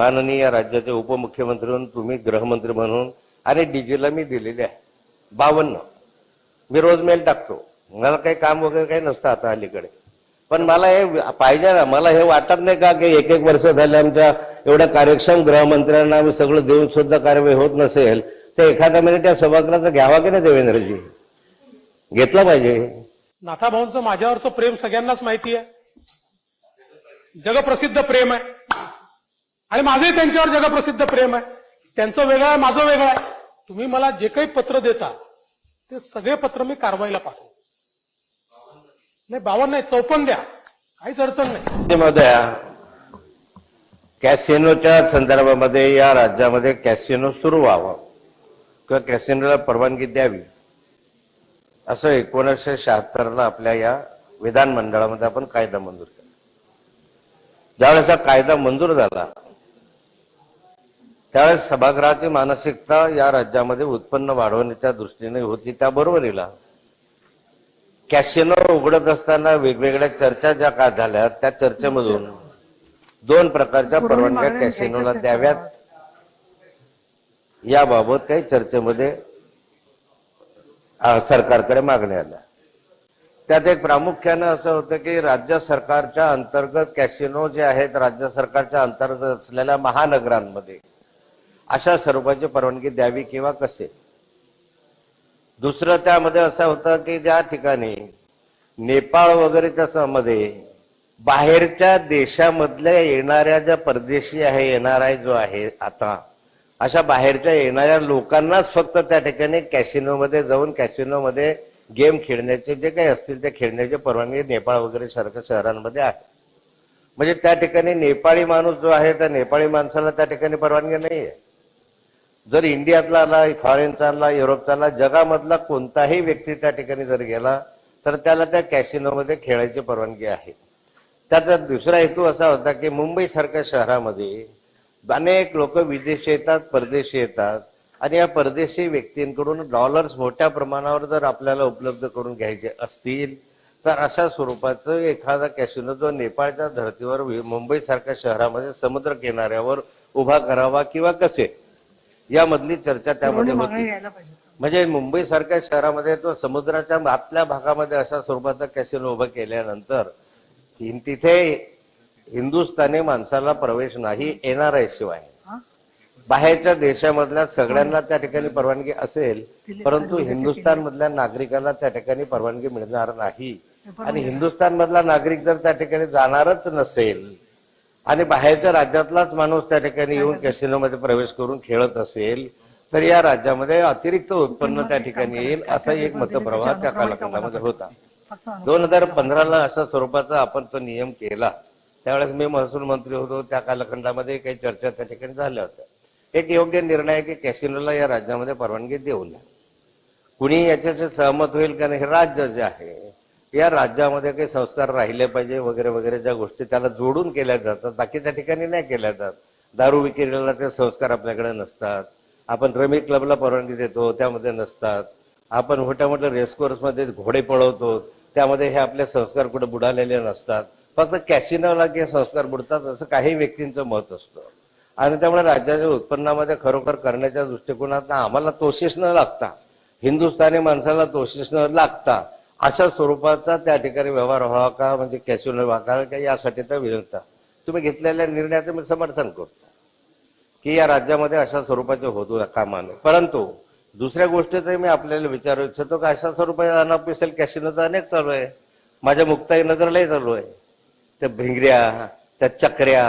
माननीय राज्याचे उपमुख्यमंत्री म्हणून तुम्ही गृहमंत्री म्हणून आणि डीजीला मी दिलेले आहे. बावन्न. मी रोज मेल टाकतो. मला काही काम वगैरे काही नसतं आता अलीकडे. पण मला हे पाहिजे ना मला हे वाटत नाही का की एक एक वर्ष झाले आमच्या एवढ्या कार्यक्षम गृहमंत्र्यांना आम्ही सगळं देऊन सुद्धा कार्यवाही होत नसेल. तर एखाद्या मिनिट या सभागृहाचा घ्यावा की नाही देवेंद्रजी? घेतला पाहिजे. नाथाभाऊंचं माझ्यावरचं प्रेम सगळ्यांनाच माहिती आहे. जगप्रसिद्ध प्रेम आहे. आणि माझंही त्यांच्यावर जगप्रसिद्ध प्रेम आहे. त्यांचं वेगळं आहे माझं वेगळं आहे. तुम्ही मला जे काही पत्र देता ते सगळे पत्र मी कारवाईला पाठवतो. नाही बावन्न नाही चौपन्न द्या. काहीच अडचण नाही. महोदया कॅसिनोच्या संदर्भामध्ये या राज्यामध्ये कॅसिनो सुरू व्हावं किंवा कॅसिनोला परवानगी द्यावी असं एकोणीसशे शहात्तरला आपल्या या विधानमंडळामध्ये आपण कायदा मंजूर केला. ज्यावेळेस हा कायदा मंजूर झाला त्यावेळेस सभागृहाची मानसिकता या राज्यामध्ये उत्पन्न वाढवण्याच्या दृष्टीने होती त्या बरोबरीला. कॅसिनो उघडत असताना वेगवेगळ्या चर्चा ज्या का झाल्या त्या चर्चेमधून दोन प्रकारच्या परवानग्या कॅसिनोला द्याव्यात. याबाबत काही चर्चेमध्ये सरकारकडे मागण्या आल्या. त्यात एक प्रामुख्यानं असं होतं की राज्य सरकारच्या अंतर्गत कॅसिनो जे आहेत राज्य सरकारच्या अंतर्गत असलेल्या महानगरांमध्ये अशा स्वरूपाची परवानगी द्यावी किंवा कसे? दुसरं त्यामध्ये असं होतं की ज्या ठिकाणी नेपाळ वगैरे त्याच्यामध्ये बाहेरच्या देशामधल्या येणाऱ्या ज्या परदेशी आहे येणार आहे जो आहे आता अशा बाहेरच्या येणाऱ्या लोकांनाच फक्त त्या ठिकाणी कॅसिनोमध्ये जाऊन कॅसिनोमध्ये गेम खेळण्याचे जे काही असतील ते खेळण्याची परवानगी नेपाळ वगैरे सारख्या शहरांमध्ये आहे. म्हणजे त्या ठिकाणी नेपाळी माणूस जो आहे त्या नेपाळी माणसाला त्या ठिकाणी परवानगी नाही आहे जर इंडियातला आला फॉरेनचा आला युरोपचा आला जगामधला कोणताही व्यक्ती त्या ठिकाणी जर गेला तर त्याला त्या कॅसिनोमध्ये खेळायची परवानगी आहे. त्याचा दुसरा हेतू असा होता की मुंबईसारख्या शहरामध्ये अनेक लोक विदेशी येतात परदेशी येतात आणि या परदेशी व्यक्तींकडून डॉलर्स मोठ्या प्रमाणावर जर आपल्याला उपलब्ध करून घ्यायचे असतील तर अशा स्वरूपाचं एखादा कॅसिनो जो नेपाळच्या धर्तीवर मुंबईसारख्या शहरामध्ये समुद्र किनाऱ्यावर उभा करावा किंवा कसे? यामधली चर्चा त्यामध्ये होती. म्हणजे मुंबई सारख्या शहरामध्ये तो समुद्राच्या आतल्या भागामध्ये अशा स्वरूपाचा कॅसिनो उभा केल्यानंतर तिथे हिंदुस्थानी माणसाला प्रवेश नाही येणार आहे शिवाय बाहेरच्या देशामधल्या सगळ्यांना त्या ठिकाणी परवानगी असेल परंतु हिंदुस्थान मधल्या नागरिकांना त्या ठिकाणी परवानगी मिळणार नाही. आणि हिंदुस्थान मधला नागरिक जर त्या ठिकाणी जाणारच नसेल आणि बाहेरच्या राज्यातलाच माणूस त्या ठिकाणी येऊन कॅसिनोमध्ये प्रवेश करून खेळत असेल तर या राज्यामध्ये अतिरिक्त उत्पन्न त्या ठिकाणी येईल असा एक मतप्रवाह त्या कालखंडामध्ये होता. दोन हजार पंधराला अशा स्वरूपाचा आपण तो नियम केला. त्यावेळेस मी महसूल मंत्री होतो. त्या कालखंडामध्ये काही चर्चा त्या ठिकाणी झाल्या होत्या. एक योग्य निर्णय आहे की कॅसिनोला या राज्यामध्ये परवानगी देऊ नये. कुणी याच्याशी सहमत होईल का नाही हे राज्य जे आहे या राज्यामध्ये काही संस्कार राहिले पाहिजे वगैरे वगैरे ज्या गोष्टी त्याला जोडून केल्या जातात बाकीच्या ठिकाणी नाही केल्या जात. दारू विक्रीला ते संस्कार आपल्याकडे नसतात. आपण रमी क्लबला परवानगी देतो त्यामध्ये नसतात. आपण मोठ्या मोठ्या रेसकोर्समध्ये घोडे पळवतो त्यामध्ये हे आपले संस्कार कुठे बुडालेले नसतात. फक्त कॅशिनोला की संस्कार बुडतात असं काही व्यक्तींचं मत असतं. आणि त्यामुळे राज्याच्या उत्पन्नामध्ये खरोखर करण्याच्या दृष्टिकोनात आम्हाला तोशिष न लागता हिंदुस्थानी माणसाला तोशिष न लागता अशा स्वरूपाचा त्या ठिकाणी व्यवहार व्हावा का? म्हणजे कॅसिनो व्हावा का? यासाठी तर विनंता तुम्ही घेतलेल्या निर्णयाचं मी समर्थन करतो. की या राज्यामध्ये अशा स्वरूपाचे होतो कामा नये परंतु दुसऱ्या गोष्टीचं मी आपल्याला विचारू इच्छितो की? अशा स्वरूपाचे अनऑफिशियल कॅशिनोचा अनेक चालू आहे. माझ्या मुक्ताई नगरलाही चालू आहे. त्या भिंगऱ्या त्या चक्र्या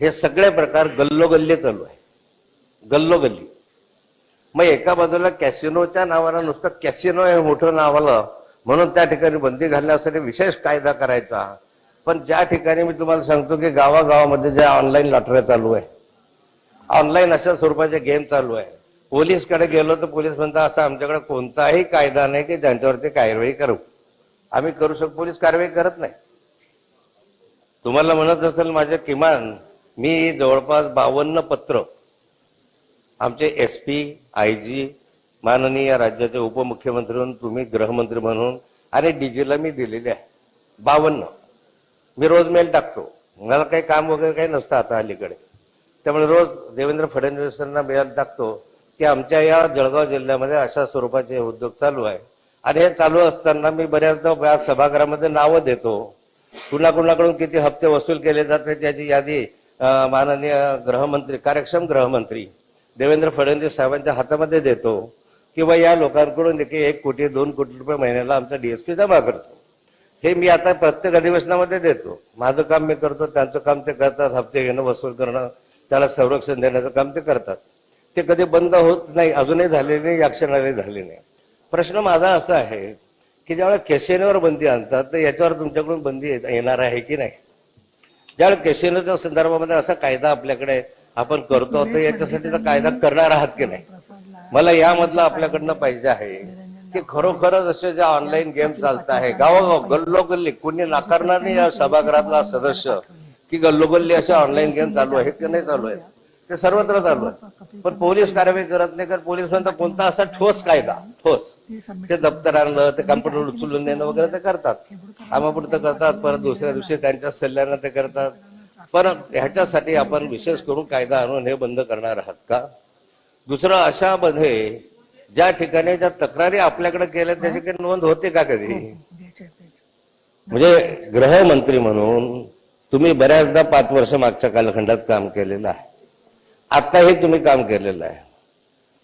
हे सगळे प्रकार गल्लोगल्ली चालू आहे. गल्लोगल्ली. मग एका बाजूला कॅसिनोच्या नावानं नुसतं कॅसिनो हे मोठं नाव आलं म्हणून त्या ठिकाणी बंदी घालण्यासाठी विशेष कायदा करायचा. पण ज्या ठिकाणी मी तुम्हाला सांगतो की गावागावामध्ये ज्या ऑनलाईन लॉटऱ्या चालू आहे ऑनलाईन अशा स्वरूपाचे गेम चालू आहे. पोलीसकडे गेलो तर पोलीस म्हणतात असं आमच्याकडे कोणताही कायदा नाही की ज्यांच्यावरती कारवाई करू. आम्ही करू शकतो पोलीस कारवाई करत नाही. तुम्हाला म्हणत असेल माझे किमान मी जवळपास बावन्न पत्र आमचे एस पी आय जी माननीय राज्याचे उपमुख्यमंत्री म्हणून तुम्ही गृहमंत्री म्हणून आणि डीजीला मी दिलेले आहे. बावन्न. मी रोज मेल टाकतो. मला काही काम वगैरे काही नसतं आता अलीकडे. त्यामुळे रोज देवेंद्र फडणवीसांना मेल टाकतो. की आमच्या या जळगाव जिल्ह्यामध्ये अशा स्वरूपाचे उद्योग चालू आहे. आणि हे चालू असताना मी बऱ्याचदा या सभागृहामध्ये नावं देतो. कुणाकुणाकडून किती हप्ते वसूल केले जाते त्याची यादी माननीय गृहमंत्री कार्यक्षम गृहमंत्री देवेंद्र फडणवीस साहेबांच्या हातामध्ये देतो. किंवा या लोकांकडून एक एक कोटी दोन कोटी रुपये महिन्याला आमचा डीएसपी जमा करतो. हे मी आता प्रत्येक अधिवेशनामध्ये देतो. माझं काम मी करतो त्यांचं काम ते करतात हप्ते घेणं वसूल करणं त्याला संरक्षण देण्याचं काम ते करतात. ते कधी बंद होत नाही अजूनही झाले नाही या क्षणाला झाले नाही. प्रश्न माझा असा आहे की ज्यावेळेला केसेनवर बंदी आणतात तर याच्यावर तुमच्याकडून बंदी येणार आहे की नाही? ज्यावेळेला केसेनच्या संदर्भामध्ये असा कायदा आपल्याकडे आपण करतो तर याच्यासाठी तर कायदा करणार आहात की नाही? मला यामधलं आपल्याकडनं पाहिजे आहे की खरोखरच असे जे ऑनलाईन गेम चालत आहे गावोगाव गल्लोगल्ली कुणी नाकारणार नाही या सभागृहातला सदस्य की गल्लोगल्ली असे ऑनलाईन गेम चालू आहेत की नाही चालू आहेत? ते सर्वत्र चालू आहे पण पोलीस कारवाई करत नाही कारण पोलीस म्हणतात कोणता असा ठोस कायदा ठोस. ते दप्तर आणलं ते कम्प्युटर उचलून नेणं वगैरे ते करतात. आमापुरतं करतात. परत दुसऱ्या दिवशी त्यांच्या सल्ल्यानं ते करतात. पण ह्याच्यासाठी आपण विशेष करून कायदा आणून हे बंद करणार आहात का? दुसरं अशा मध्ये ज्या ठिकाणी ज्या तक्रारी आपल्याकडे केल्या त्याची काही नोंद होते का कधी? म्हणजे गृहमंत्री म्हणून तुम्ही बऱ्याचदा पाच वर्ष मागच्या कालखंडात काम केलेलं आहे. आत्ताही तुम्ही काम केलेलं आहे.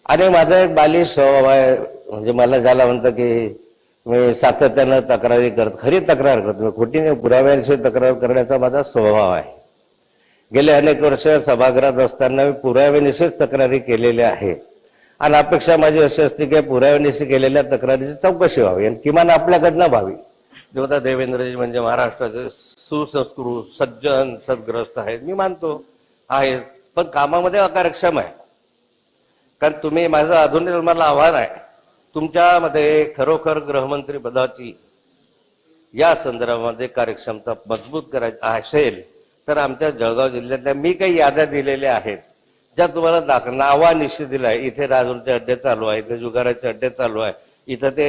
आणि माझा एक बालिश स्वभाव आहे. म्हणजे मला ज्याला म्हणतं की मी सातत्यानं तक्रारी करत खरी तक्रार करतो. मी खोटी नाही पुराव्यांशी तक्रार करण्याचा माझा स्वभाव आहे. गेले अनेक वर्ष सभागृहात असताना मी पुराव्यानिशीच तक्रारी केलेल्या आहे आणि अपेक्षा माझी अशी असते की पुराव्यानिशी केलेल्या तक्रारीची चौकशी व्हावी आणि किमान आपल्याकडनं व्हावी. देवता देवेंद्रजी म्हणजे महाराष्ट्राचे सुसंस्कृत सज्जन सद्ग्रस्त आहेत. मी मानतो आहेत. पण कामामध्ये अकार्यक्षम आहे. कारण तुम्ही माझं आधुनिक तुम्हाला आव्हान आहे. तुमच्यामध्ये खरोखर गृहमंत्री पदाची या संदर्भामध्ये कार्यक्षमता मजबूत करायची असेल तर आमच्या जळगाव जिल्ह्यातल्या मी काही याद्या दिलेल्या आहेत ज्या तुम्हाला दाख नावा निषेध दिला आहे इथे राजूरचे अड्डे चालू आहे इथे जुगाराचे अड्डे चालू आहे इथं ते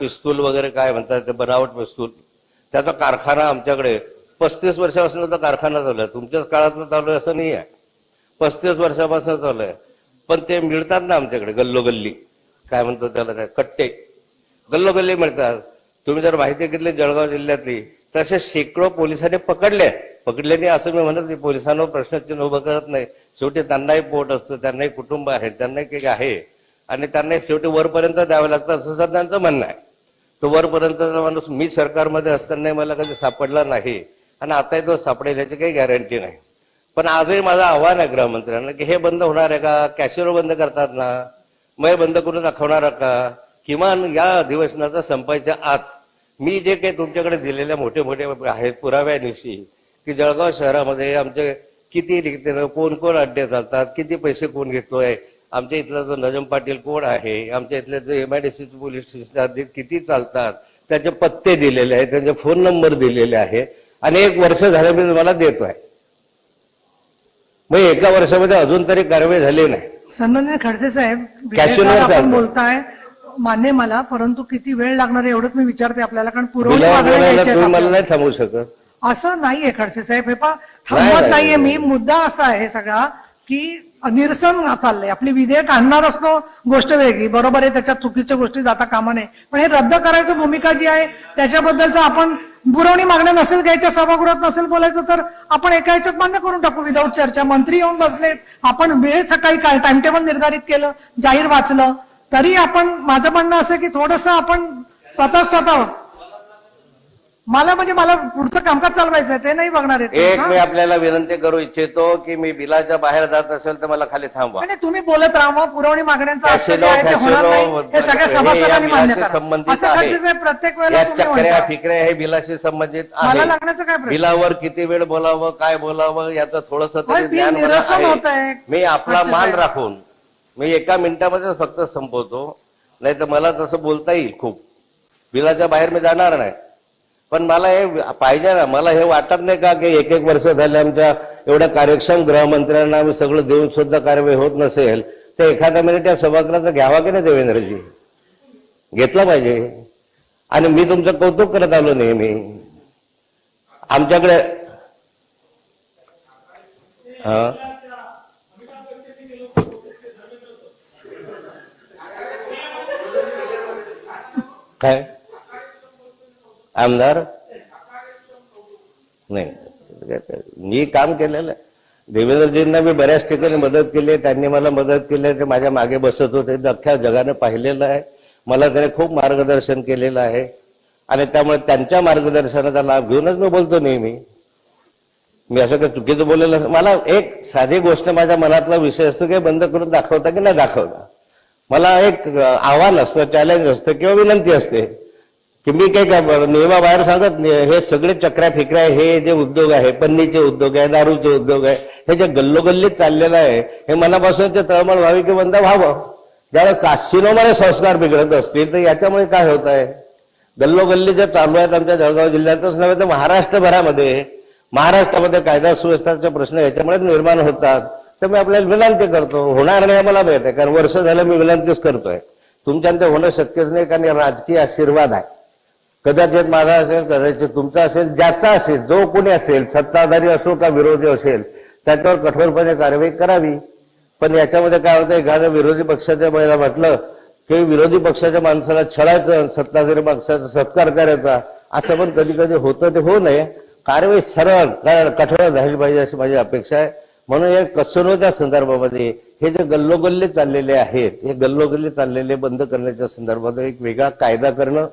पिस्तूल वगैरे काय म्हणतात ते बनावट पिस्तूल. त्याचा कारखाना आमच्याकडे पस्तीस वर्षापासून तो कारखाना चालू आहे. तुमच्याच काळात चालू आहे असं नाही आहे. पस्तीस वर्षापासून चालू आहे. पण ते मिळतात ना आमच्याकडे गल्लोगल्ली. काय म्हणतो त्याला काय कट्टे. गल्लोगल्ली मिळतात. तुम्ही जर माहिती घेतली जळगाव जिल्ह्यातली तसे शेकडो पोलिसांनी पकडले. पकडले नाही असं मी म्हणत नाही पोलिसांवर प्रश्नचिन्ह उभं करत नाही. शेवटी त्यांनाही पोट असतं त्यांनाही कुटुंब आहे त्यांनाही काही आहे. आणि त्यांना शेवटी वरपर्यंत द्यावं लागतं असं सुद्धा त्यांचं म्हणणं आहे. तो वरपर्यंतचा माणूस मी सरकारमध्ये असतानाही मला कधी सापडला नाही. आणि आताही तो सापडेल याची काही गॅरंटी नाही. पण आजही माझं आव्हान आहे गृहमंत्र्यांना की हे बंद होणार आहे का? कॅशिरो बंद करतात ना? मग हे बंद करून दाखवणार का? किमान या अधिवेशनाचा संपायच्या आत मी जे काही तुमच्याकडे दिलेल्या मोठे मोठे आहेत पुराव्यानिशी की जळगाव शहरामध्ये आमचे किती रीतीनं कोण कोण अड्डे चालतात किती पैसे कोण घेतोय आमच्या इथला जो नजम पाटील कोण आहे आमच्या इथले जो एमआयडीसी पोलीस स्टेशन किती चालतात त्याचे पत्ते दिलेले आहेत त्यांचे फोन नंबर दिलेले आहे आणि एक वर्ष झालं मी तुम्हाला देतोय मग एका वर्षामध्ये अजून तरी कारवाई झाली नाही सन्मान्य खडसे साहेब. बोलताय मान्य मला परंतु किती वेळ लागणार आहे एवढंच मी विचारते आपल्याला कारण पुरवणी मागण्या द्यायच्या आहेत मला आपल्याला. नाही थांबवू शकत. असं नाहीये खडसे साहेब हे पा थांबत नाही, नाहीये मी. मुद्दा असा आहे सगळा की निरसन चाललंय. आपली विधेयक आणणार असतो गोष्ट वेगळी. बरोबर आहे त्याच्यात चुकीच्या गोष्टी जाता कामा नये. पण हे रद्द करायचं भूमिका जी आहे त्याच्याबद्दलचं आपण पुरवणी मागण्या नसेल घ्यायच्या सभागृहात नसेल बोलायचं तर आपण एका ह्याच्यात मान्य करून टाकू विदाऊट चर्चा. मंत्री येऊन बसलेत. आपण वेळ सकाळी काय टाइम टेबल निर्धारित केलं जाहीर वाचलं. तरी आपण माझं म्हणणं असं की थोडस आपण स्वतः स्वतः मला म्हणजे मला पुढचं कामकाज चालवायचं आहे ते नाही बघणार आहेत एक? मी आपल्याला विनंती करू इच्छितो की मी बिलाच्या बाहेर जात असेल तर मला खाली थांबवा नाही, नाही, तुम्ही बोलत राहा पुरवणी मागण्यांचं आहे ते होणार नाही हे सगळ्या सभासदांनी मान्य संबंधित आहे. प्रत्येक वेळेला चक्र्या. फिकऱ्या हे बिलाशी संबंधित मला आहे लागण्याचं काय बिलावर किती वेळ बोलावं काय बोलावं याचं थोडस ज्ञान होत आहे आहे. मी आपला मान. राखून मी एका मिनिटामध्ये फक्त संपवतो. नाही तर मला तसं बोलता येईल खूप. बिलाच्या बाहेर मी जाणार नाही. पण मला हे पाहिजे ना मला हे वाटत नाही का की एक एक वर्ष झाले आमच्या एवढ्या कार्यक्षम गृहमंत्र्यांना आम्ही सगळं देऊन सुद्धा कारवाई होत नसेल तर एखाद्या मिनिट या सभागृहाचा घ्यावा की नाही देवेंद्रजी? घेतला पाहिजे. आणि मी तुमचं कौतुक करत आलो नेहमी. आमच्याकडे हा? काय? आमदार? नाही. मी काम केलेलं आहे. देवेंद्रजींना मी बऱ्याच ठिकाणी मदत केली आहे. त्यांनी मला मदत केली ते माझ्या मागे बसत होते. अख्ख्या जगाने पाहिलेलं आहे. मला त्याने खूप मार्गदर्शन केलेलं आहे. आणि त्यामुळे त्यांच्या मार्गदर्शनाचा लाभ घेऊनच मी बोलतो नेहमी. मी असं काही चुकीचं बोललेलं मला एक साधी गोष्ट माझ्या मनातला विषय असतो की बंद करून दाखवता की नाही दाखवता. मला एक आव्हान असतं चॅलेंज असतं किंवा विनंती असते की मी काही नियमाबाहेर सांगत नाही. हे सगळे चक्र्या फिकऱ्या हे जे उद्योग आहे पन्नीचे उद्योग आहे दारूचे उद्योग आहे हे जे गल्लोगल्लीत चाललेलं आहे हे मनापासून ते तळमळ व्हावी की बंद व्हावं? ज्यावेळेस कासिनोमध्ये संस्कार बिघडत असतील तर याच्यामुळे काय होत आहे? गल्लोगल्ली जे चालू आहेत आमच्या जळगाव जिल्ह्यातच नव्हे तर महाराष्ट्रभरामध्ये महाराष्ट्रामध्ये कायदा सुव्यवस्थाचे प्रश्न याच्यामुळेच निर्माण होतात. तर मी आपल्याला विनंती करतो होणार नाही मला माहीत आहे कारण वर्ष झालं मी विनंतीच करतोय. तुमच्यानंतर होणं शक्यच नाही कारण राजकीय आशीर्वाद आहे. कदाचित माझा असेल कदाचित तुमचा असेल ज्याचा असेल जो कोणी असेल सत्ताधारी असो का विरोधी असेल त्याच्यावर कठोरपणे कारवाई करावी. पण याच्यामध्ये काय होतं एखाद्या विरोधी पक्षाच्या महिला म्हटलं की विरोधी पक्षाच्या माणसाला छळायचं सत्ताधारी पक्षाचा सत्कार करायचा असं पण कधी कधी होतं ते होऊ नये. कारवाई सरळ कठोर झाली पाहिजे अशी माझी अपेक्षा आहे. म्हणून या कसोरोच्या संदर्भामध्ये हे जे गल्लोगल्ली चाललेले आहेत हे गल्लोगल्ली चाललेले बंद करण्याच्या संदर्भात एक वेगळा कायदा करणं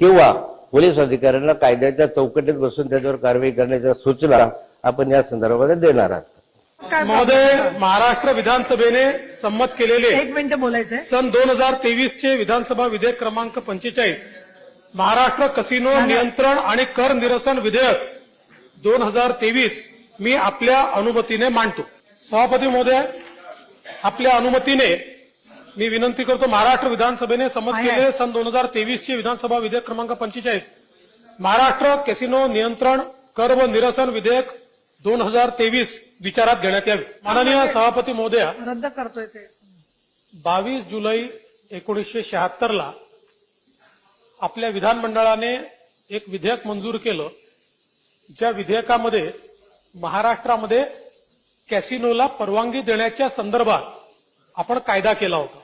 किंवा पोलीस अधिकाऱ्यांना कायद्याच्या चौकटीत बसून त्याच्यावर कारवाई करण्याच्या सूचना आपण या संदर्भात देणार आहात. महोदय महाराष्ट्र विधानसभेने संमत केलेले एक मिनिट बोलायचंय. सन दोन हजार तेवीस चे विधानसभा विधेयक क्रमांक पंचेचाळीस महाराष्ट्र कसिनो नियंत्रण आणि कर निरसन विधेयक दोन हजार तेवीस मी आपल्या अनुमतीने मांडतो. सभापती महोदय आपल्या अनुमतीने मी विनंती करतो महाराष्ट्र विधानसभेने संमत. केलेले सन दोन हजार तेवीस चे विधानसभा विधेयक क्रमांक पंचेचाळीस. महाराष्ट्र कॅसिनो नियंत्रण कर व निरसन विधेयक दोन हजार तेवीस विचारात घेण्यात यावे. माननीय सभापती महोदया रद्द करतोय ते. बावीस जुलै एकोणीसशे शहात्तर ला आपल्या विधानमंडळाने एक विधेयक मंजूर केलं ज्या विधेयकामध्ये महाराष्ट्रामध्ये कॅसिनोला परवानगी देण्याच्या संदर्भात आपण कायदा केला होता.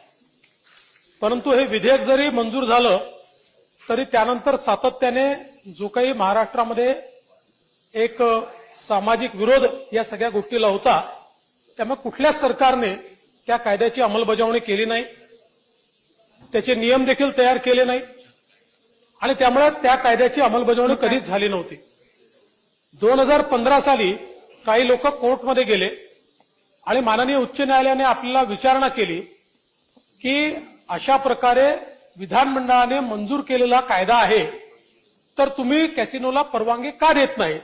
परंतु हे विधेयक जरी मंजूर झालं तरी त्यानंतर सातत्याने जो काही महाराष्ट्रामध्ये एक सामाजिक विरोध या सगळ्या गोष्टीला होता त्यामुळे कुठल्याच सरकारने त्या कायद्याची अंमलबजावणी केली नाही. त्याचे नियम देखील तयार केले नाही. आणि त्यामुळे त्या कायद्याची अंमलबजावणी कधीच झाली नव्हती. दोन हजार पंधरा साली काही लोक कोर्टमध्ये गेले आणि माननीय उच्च न्यायालयाने आपल्याला विचारणा केली की अशा प्रकारे विधानमंडळाने मंजूर केलेला कायदा आहे तर तुम्ही कॅसिनोला परवानगी का देत नाही?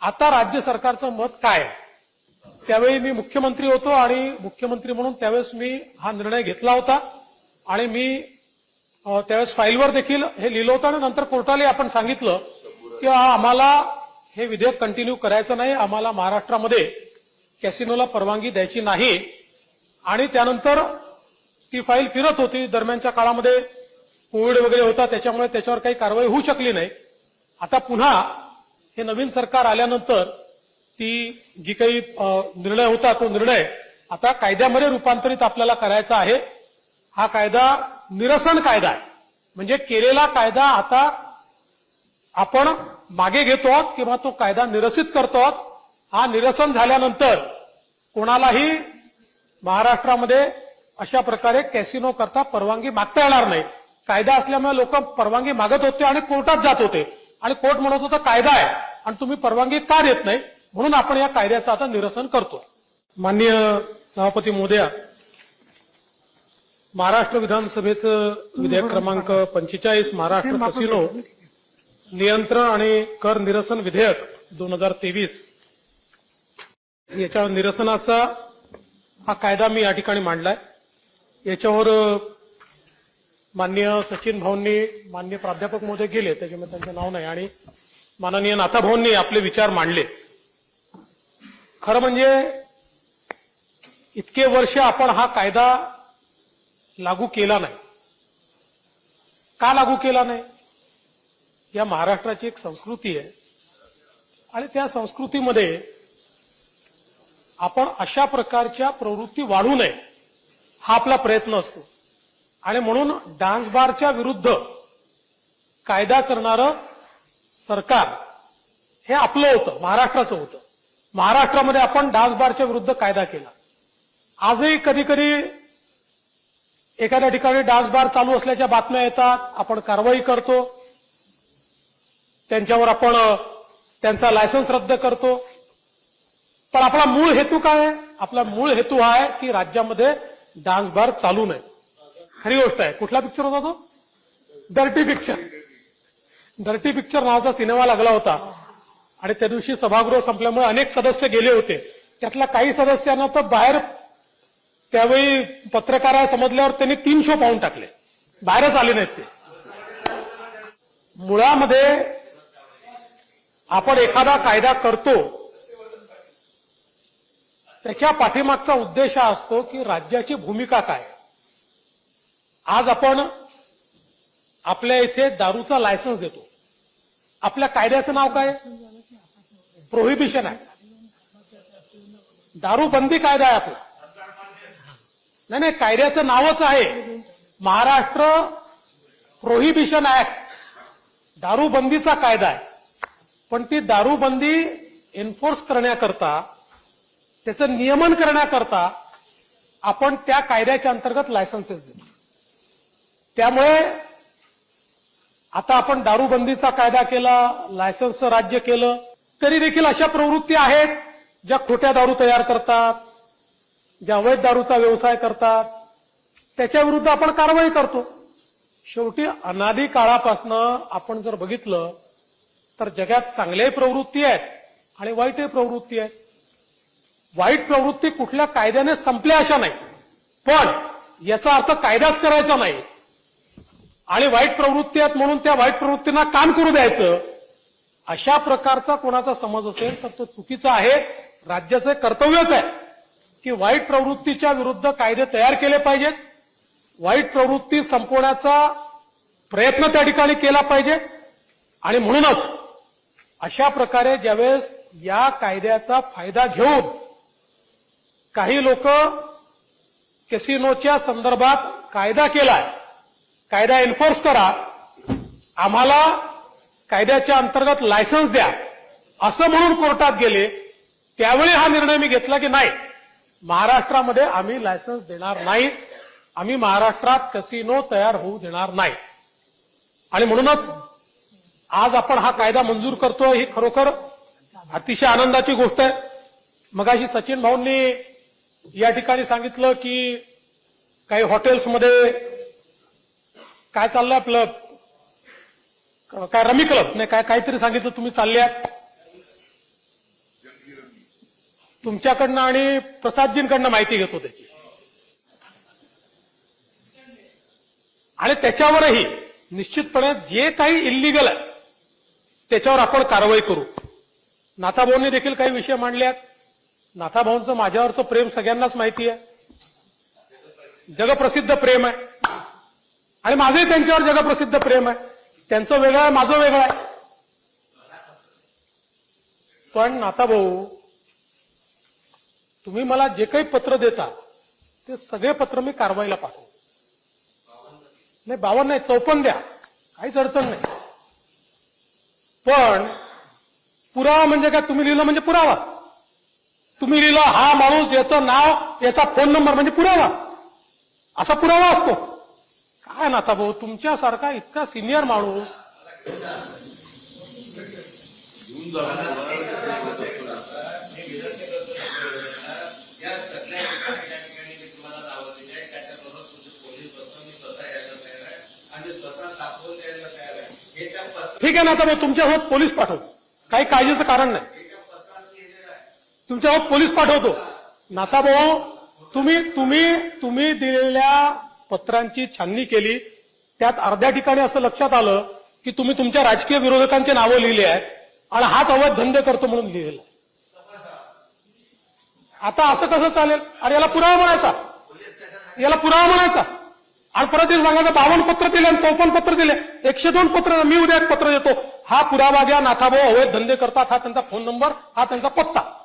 आता राज्य सरकारचं मत काय त्यावेळी मी मुख्यमंत्री होतो आणि मुख्यमंत्री म्हणून त्यावेळेस मी हा निर्णय घेतला होता आणि मी त्यावेळेस फाईलवर देखील हे लिहिलं होतं आणि नंतर कोर्टाला आपण सांगितलं की आम्हाला हे विधेयक कंटिन्यू करायचं नाही आम्हाला महाराष्ट्रामध्ये कॅसिनोला परवानगी द्यायची नाही. आणि त्यानंतर ती फाईल फिरत होती दरम्यानच्या काळामध्ये कोविड वगैरे होता त्याच्यामुळे त्याच्यावर काही कारवाई होऊ शकली नाही. आता पुन्हा हे नवीन सरकार आल्यानंतर ती जी काही निर्णय होता तो निर्णय आता कायद्यामध्ये रूपांतरित आपल्याला करायचा आहे. हा कायदा निरसन कायदा आहे. म्हणजे केलेला कायदा आता आपण मागे घेतो किंवा तो कायदा निरसित करतो हा निरसन झाल्यानंतर कोणालाही महाराष्ट्रामध्ये अशा प्रकारे कॅसिनो करता परवानगी मागता येणार नाही. कायदा असल्यामुळे लोक परवानगी मागत होते आणि कोर्टात जात होते. आणि कोर्ट म्हणत होतं कायदा आहे आणि तुम्ही परवानगी का देत नाही? म्हणून आपण या कायद्याचं आता निरसन करतो. माननीय सभापती मोदया महाराष्ट्र विधानसभेचं विधेयक क्रमांक पंचेचाळीस महाराष्ट्र कसिनो नियंत्रण आणि कर निरसन विधेयक दोन हजार तेवीस. याच्या निरसनाचा हा कायदा मी या ठिकाणी मांडलाय. याच्यावर माननीय सचिन भाऊंनी माननीय प्राध्यापक महोदय गेले त्याच्यामुळे त्यांचं नाव नाही. आणि माननीय नाथा भाऊंनी आपले विचार मांडले. खरं म्हणजे इतके वर्ष आपण हा कायदा लागू केला नाही. का लागू केला नाही? या महाराष्ट्राची एक संस्कृती आहे. आणि त्या संस्कृतीमध्ये आपण अशा प्रकारच्या प्रवृत्ती वाढू नये हा आपला प्रयत्न असतो. आणि म्हणून डान्स बारच्या विरुद्ध कायदा करणारं सरकार हे आपलं होतं महाराष्ट्राचं होतं. महाराष्ट्रामध्ये आपण डान्स बारच्या विरुद्ध कायदा केला. आजही कधी कधी एखाद्या ठिकाणी डान्स बार चालू असल्याच्या बातम्या येतात आपण कारवाई करतो. त्यांच्यावर आपण त्यांचा लायसन्स रद्द करतो. पण आपला मूळ हेतू काय आहे? आपला मूळ हेतू हा आहे की राज्यामध्ये डान्स बार चालू नये खरी गोष्ट आहे. कुठला पिक्चर होता तो? डर्टी पिक्चर डर्टी पिक्चर नावाचा सिनेमा लागला होता. आणि त्या दिवशी सभागृह संपल्यामुळे अनेक सदस्य गेले होते. त्यातल्या काही सदस्यांना तर बाहेर त्यावेळी पत्रकारा समजल्यावर त्यांनी तीन शो पाहून टाकले. बाहेरच आले नाहीत ते. मुळामध्ये आपण एखादा कायदा करतो त्याच्या पाठीमागचा उद्देश हा असतो की राज्याची भूमिका काय. आज आपण आपल्या इथे दारूचा लायसन्स देतो. आपल्या कायद्याचं नाव काय? प्रोहिबिशन आहे दारूबंदी कायदा आहे आपला. नाही नाही कायद्याचं नावच आहे. महाराष्ट्र प्रोहिबिशन ऍक्ट दारूबंदीचा कायदा आहे. पण ती दारूबंदी एन्फोर्स करण्याकरता त्याचं नियमन करण्याकरता आपण त्या कायद्याच्या अंतर्गत लायसन्सेस देतो. त्यामुळे आता आपण दारूबंदीचा कायदा केला लायसन्सचं राज्य केलं तरी देखील अशा प्रवृत्ती आहेत ज्या खोट्या दारू तयार करतात ज्या अवैध दारूचा व्यवसाय करतात. त्याच्या विरुद्ध आपण कारवाई करतो. शेवटी अनादी काळापासनं आपण जर बघितलं तर जगात चांगल्याही प्रवृत्ती आहेत आणि वाईटही प्रवृत्ती आहेत. वाईट प्रवृत्ती कुठल्या कायद्याने संपल्या अशा नाही. पण याचा अर्थ कायदाच करायचा नाही. आणि वाईट प्रवृत्ती आहेत म्हणून त्या वाईट प्रवृत्तींना काम करू द्यायचं अशा प्रकारचा कोणाचा समज असेल तर तो चुकीचा आहे. राज्याचं कर्तव्यच आहे की वाईट प्रवृत्तीच्या विरुद्ध कायदे तयार केले पाहिजेत. वाईट प्रवृत्ती संपवण्याचा प्रयत्न त्या ठिकाणी केला पाहिजे. आणि म्हणूनच अशा प्रकारे ज्यावेळेस या कायद्याचा फायदा घेऊन काही लोक कॅसिनोच्या संदर्भात कायदा केलाय कायदा एन्फोर्स करा आम्हाला कायद्याच्या अंतर्गत लायसन्स द्या असं म्हणून कोर्टात गेले त्यावेळी हा निर्णय मी घेतला की नाही? महाराष्ट्रामध्ये आम्ही लायसन्स देणार नाही आम्ही महाराष्ट्रात कसिनो तयार होऊ देणार नाही. आणि म्हणूनच आज आपण हा कायदा मंजूर करतो ही खरोखर अतिशय आनंदाची गोष्ट आहे. मगाशी सचिन भाऊंनी या ठिकाणी सांगितलं की काही हॉटेल्समध्ये काय चाललंय आपलं? काय रमी क्लब? नाही काय काहीतरी सांगितलं तुम्ही चालल्या तुमच्याकडनं आणि प्रसादजींकडनं माहिती घेतो त्याची. आणि त्याच्यावरही निश्चितपणे जे काही इल्लिगल आहे त्याच्यावर आपण कारवाई करू. नाथाभाऊंनी देखील काही विषय मांडले आहेत नाथाभाऊंचं माझ्यावरचं प्रेम सगळ्यांनाच माहिती आहे. जगप्रसिद्ध प्रेम आहे. आणि माझंही त्यांच्यावर जगप्रसिद्ध प्रेम आहे. त्यांचं वेगळं आहे माझं वेगळं आहे. पण नाथाभाऊ तुम्ही मला जे काही पत्र देता ते सगळे पत्र मी कारवाईला पाठवतो. नाही बावन्न नाही चौपन्न द्या. काहीच अडचण नाही. पण पुरावा म्हणजे काय? तुम्ही लिहिलं म्हणजे पुरावा. तुम्ही लिहिलं हा माणूस याचं नाव याचा फोन नंबर म्हणजे पुरावा. असा पुरावा असतो. काय नाता भाऊ तुमच्यासारखा इतका सिनियर माणूस. ठीक आहे नाथा भाऊ तुमच्यासोबत पोलीस पाठव. काही काळजीचं कारण नाही. हे पोलीस पाठवतो. नाता भाऊ तुम्ही तुम्ही तुम्ही दिलेल्या पत्रांची छाननी केली. त्यात अर्ध्या ठिकाणी असं लक्षात आलं की तुम्ही तुमच्या राजकीय विरोधकांची नावं लिहिली आहेत आणि हाच अवैध धंदे करतो म्हणून लिहिलेला आता असं कसं चालेल? अरे याला पुरावा म्हणायचा. याला पुरावा म्हणायचा. आणि परत एक सांगायचं बावन्न पत्र दिले आणि चौपन्न पत्र दिले. एकशे दोन पत्र मी उद्या एक पत्र देतो. हा पुरावा घ्या नाथाभाऊ अवैध धंदे करतात हा त्यांचा फोन नंबर हा त्यांचा पत्ता.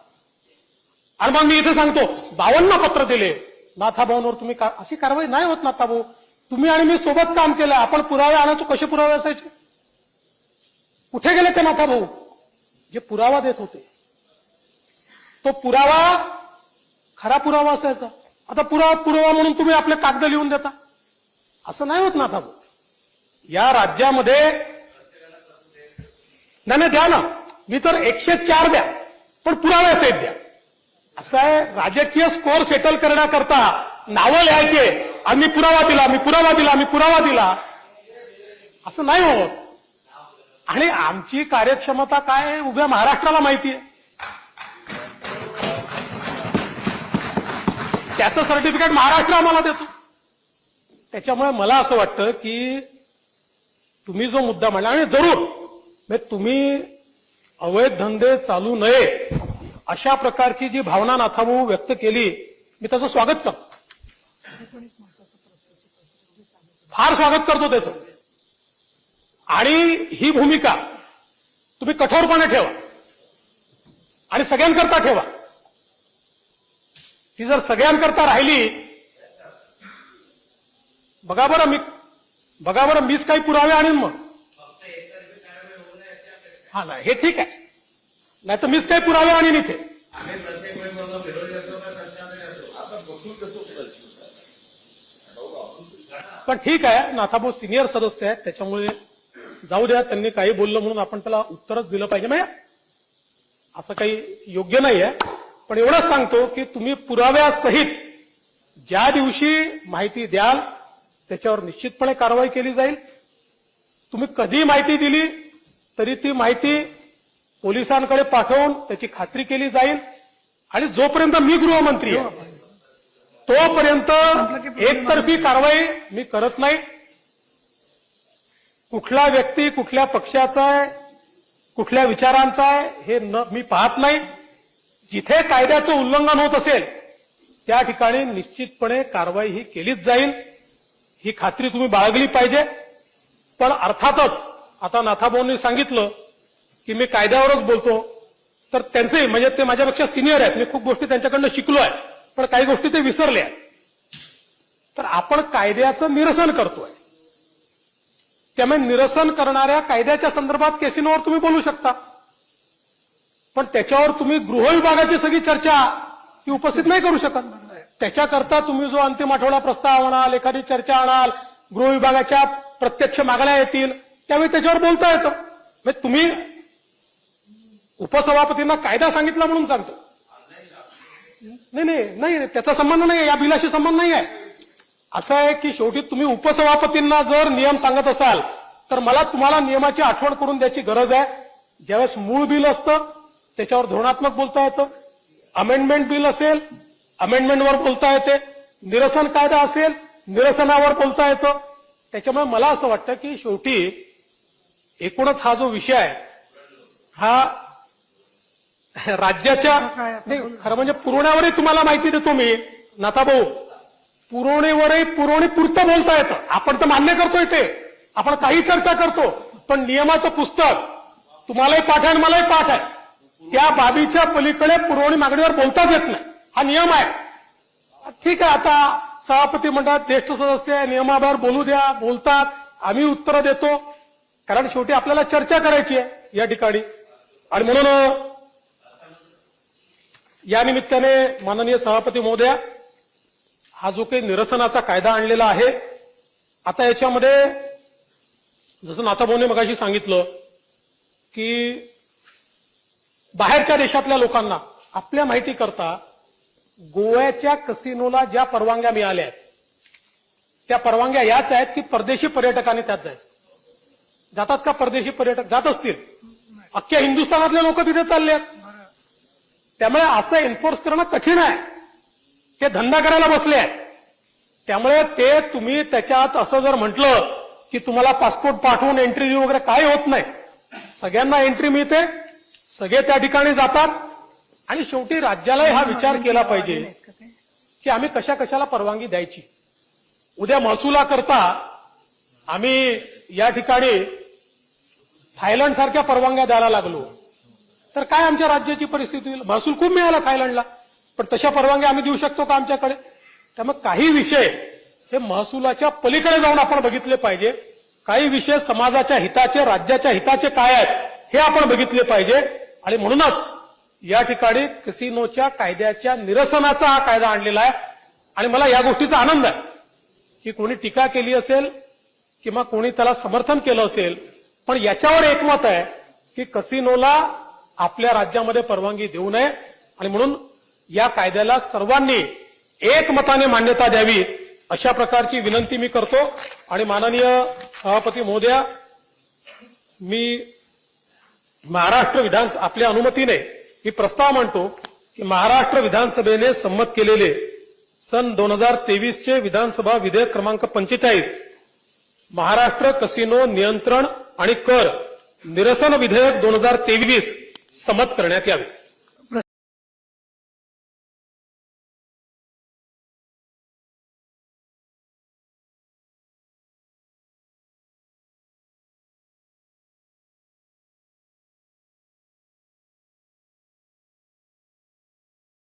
आणि मग मी इथे सांगतो बावन्न पत्र दिले. नाथाभाऊंवर तुम्ही का- अशी कारवाई नाही होत नाथाभाऊ. तुम्ही आणि मी सोबत काम केलं. आपण पुरावे आणायचो कसे पुरावे असायचे? कुठे गेले ते नाथा भाऊ जे पुरावा देत होते. तो पुरावा खरा पुरावा असायचा. आता पुरावा पुरावा म्हणून तुम्ही आपले कागद लिहून देता. असं नाही होत ना भाऊ या राज्यामध्ये नाही नाही द्या ना. मी तर एकशे चार द्या पण पुरावे सहित द्या. असं आहे राजकीय स्कोअर सेटल करण्याकरता नावं लिहायचे. आम्ही पुरावा दिला मी पुरावा दिला मी पुरावा दिला. असं नाही होत. आणि आमची कार्यक्षमता काय आहे उभ्या महाराष्ट्राला माहिती आहे. त्याचं सर्टिफिकेट महाराष्ट्र आम्हाला देतो. त्याच्यामुळे मला असं वाटतं की तुम्ही जो मुद्दा मांडला आणि जरूर म्हणजे तुम्ही अवैध धंदे चालू नये अशा प्रकारची जी भावना नाथाभाऊ व्यक्त केली मी त्याचं स्वागत करतो. फार स्वागत करतो त्याचं. आणि ही भूमिका तुम्ही कठोरपणे ठेवा. आणि सगळ्यांकरता ठेवा. ती जर सगळ्यांकरता राहिली बघा बरं मी बघा बरं मीच काही पुरावे आणीन मग. हा नाही हे ठीक आहे. नाही तर मीच काही पुरावे आणीन इथे. पण ठीक आहे नाथाभाऊ सिनियर सदस्य आहेत त्याच्यामुळे जाऊ द्या त्यांनी काही बोललं म्हणून आपण त्याला उत्तरच दिलं पाहिजे. म्हणजे असं काही योग्य नाही आहे. पण एवढंच सांगतो की तुम्ही पुराव्यासहित ज्या दिवशी माहिती द्याल त्याच्यावर निश्चितपणे कारवाई केली जाईल. तुम्ही कधी माहिती दिली तरी ती माहिती पोलिसांकडे पाठवून त्याची खात्री केली जाईल. आणि जोपर्यंत मी गृहमंत्री आहे तोपर्यंत एकतर्फी कारवाई मी करत नाही. कुठला व्यक्ती कुठल्या पक्षाचा आहे कुठल्या विचारांचा आहे हे न मी पाहत नाही. जिथे कायद्याचं उल्लंघन होत असेल त्या ठिकाणी निश्चितपणे कारवाई ही केलीच जाईल. ही खात्री तुम्ही बाळगली पाहिजे. पण अर्थातच आता नाथाभाऊंनी सांगितलं की मी कायद्यावरच बोलतो. तर त्यांचे म्हणजे ते माझ्यापेक्षा सिनियर आहेत. मी खूप गोष्टी त्यांच्याकडनं शिकलो आहे. पण काही गोष्टी ते विसरले आहेत. तर आपण कायद्याचं निरसन करतोय. त्यामुळे निरसन करणाऱ्या कायद्याच्या संदर्भात केसिनोवर तुम्ही बोलू शकता. पण त्याच्यावर तुम्ही गृह विभागाची सगळी चर्चा ती उपस्थित नाही करू शकत. त्याच्याकरता तुम्ही जो अंतिम आठवडा प्रस्ताव आणाल एखादी चर्चा आणाल गृह विभागाच्या प्रत्यक्ष मागण्या येतील त्यावेळी त्याच्यावर बोलता येतं. म्हणजे तुम्ही उपसभापतींना कायदा सांगितला म्हणून सांगतो. नाही नाही नाही त्याचा संबंध नाही आहे या बिलाशी संबंध नाही आहे. असं आहे की शेवटी तुम्ही उपसभापतींना जर नियम सांगत असाल तर मला तुम्हाला नियमाची आठवण करून द्यायची गरज आहे. ज्यावेळेस मूळ बिल असतं त्याच्यावर धोरणात्मक बोलता येतं. अमेंडमेंट बिल असेल अमेंडमेंटवर बोलता येते. निरसन कायदा असेल निरसनावर बोलता येतं. त्याच्यामुळे मला असं वाटतं की शेवटी एकूणच हा जो विषय आहे हा राज्याच्या खरं म्हणजे पुरवण्यावरही तुम्हाला माहिती देतो मी. नाथाभाऊ पुरवणीवरही पुरवणी पुरतं बोलता येतं. आपण तर मान्य करतोय ते आपण काही चर्चा करतो पण नियमाचं पुस्तक तुम्हालाही पाठ आहे आणि मलाही पाठ आहे. त्या बाबीच्या पलीकडे पुरवणी मागणीवर बोलताच येत नाही. हा नियम आहे. ठीक आहे आता सभापती म्हणतात ज्येष्ठ सदस्य नियमाबाहेर बोलू द्या बोलतात. आम्ही उत्तरं देतो. कारण शेवटी आपल्याला चर्चा करायची आहे या ठिकाणी. आणि म्हणून या निमित्ताने माननीय सभापती महोदया हा जो काही निरसनाचा कायदा आणलेला आहे आता याच्यामध्ये जसं नाथाभाऊने मगाशी सांगितलं की बाहेरच्या देशातल्या लोकांना आपल्या माहिती करता गोव्याच्या कसिनोला ज्या परवानग्या मिळाल्या आहेत त्या परवानग्या याच आहेत की परदेशी पर्यटकांनी त्यात जायचं. जातात का परदेशी पर्यटक? जात असतील. अख्ख्या हिंदुस्थानातले लोक तिथे चालले आहेत. त्यामुळे असं एन्फोर्स करणं कठीण आहे. ते धंदा करायला बसले आहेत. त्यामुळे ते तुम्ही त्याच्यात असं जर म्हटलं की तुम्हाला पासपोर्ट पाठवून एंट्री देऊ वगैरे काय होत नाही. सगळ्यांना एंट्री मिळते. सगळे त्या ठिकाणी जातात. आणि शेवटी राज्यालाही हा विचार केला पाहिजे की आम्ही कशा कशाला परवानगी द्यायची? उद्या महसुलाकरता आम्ही या ठिकाणी थायलंड सारख्या परवानग्या द्यायला लागलो. तर काय आमच्या राज्याची परिस्थिती? होईल महसूल खूप मिळाला थायलंडला. पण तशा परवानग्या आम्ही देऊ शकतो का आमच्याकडे? त्यामुळे काही विषय हे महसुलाच्या पलीकडे जाऊन आपण बघितले पाहिजे. काही विषय समाजाच्या हिताचे राज्याच्या हिताचे काय आहेत हे आपण बघितले पाहिजे. आणि म्हणूनच या ठिकाणी कसिनोच्या कायद्याच्या निरसनाचा हा कायदा आणलेला आहे. आणि मला या गोष्टीचा आनंद आहे. की कोणी टीका केली असेल किंवा कोणी त्याला समर्थन केलं असेल पण याच्यावर एकमत आहे की कसिनोला आपल्या राज्यामध्ये परवानगी देऊ नये. आणि म्हणून या कायद्याला सर्वांनी एकमताने मान्यता द्यावी अशा प्रकारची विनंती मी करतो. आणि माननीय सभापती महोदया मी महाराष्ट्र विधान आपल्या अनुमतीने ही प्रस्ताव मांडतो की महाराष्ट्र विधानसभेने संमत केलेले सन दोन हजार तेवीसचे विधानसभा विधेयक क्रमांक पंचेचाळीस महाराष्ट्र कसिनो नियंत्रण आणि कर निरसन विधेयक दोन हजार तेवीस संमत करण्यात यावे.